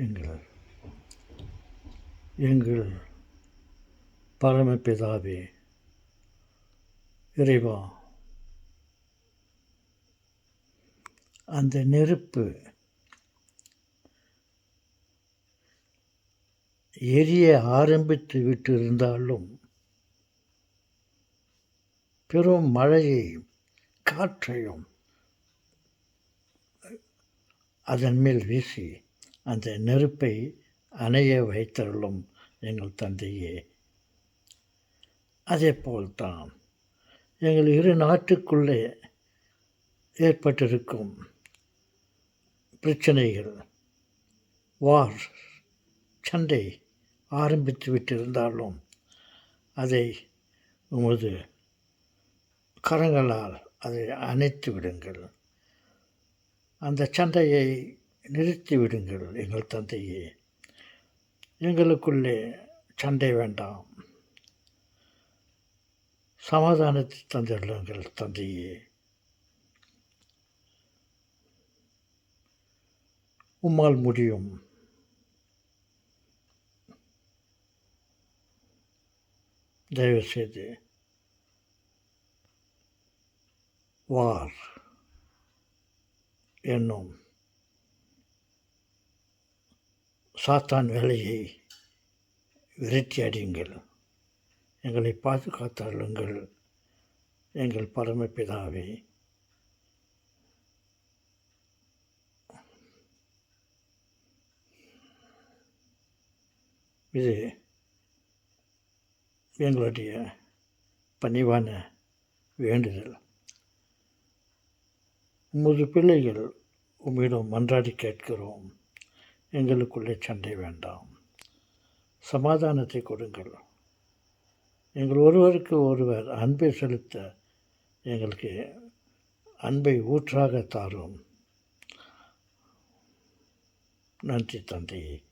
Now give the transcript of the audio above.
எங்கள் எங்கள் பரமபிதாவே இறைவா அந்த நெருப்பு எரிய ஆரம்பித்து விட்டிருந்தாலும் பெரும் மழையையும் காற்றையும் அதன் மேல் வீசி அந்த நெருப்பை அணைய வைத்தருளும் எங்கள் தந்தையே. அதே போல்தான் எங்கள் இரு நாட்டுக்குள்ளே ஏற்பட்டிருக்கும் பிரச்சனைகள் வார் சண்டை ஆரம்பித்து விட்டிருந்தாலும் அதை உமது கரங்களால் அதை அணைத்து விடுங்கள். அந்த சண்டையை நிறுத்திவிடுங்கள் எங்கள் தந்தையே. எங்களுக்குள்ளே சண்டை வேண்டாம். சமாதானத்தை தந்திடுங்கள் தந்தையே. உம்மால் முடியும். தயவுசெய்து வார். என்னும் சாத்தான் வேலையை விரட்டி அடியுங்கள். எங்களை பாதுகாத்தாளுங்கள் எங்கள் பரமபிதாவே. இது எங்களுடைய பணிவான வேண்டுதல். உமது பிள்ளைகள் உம்மிடம் மன்றாடி கேட்கிறோம். எங்களுக்குள்ளே சண்டை வேண்டாம். சமாதானத்தை கொடுங்கள். எங்கள் ஒருவருக்கு ஒருவர் அன்பை செலுத்த எங்களுக்கு அன்பை ஊற்றாக தாரும். நன்றி தந்தையே.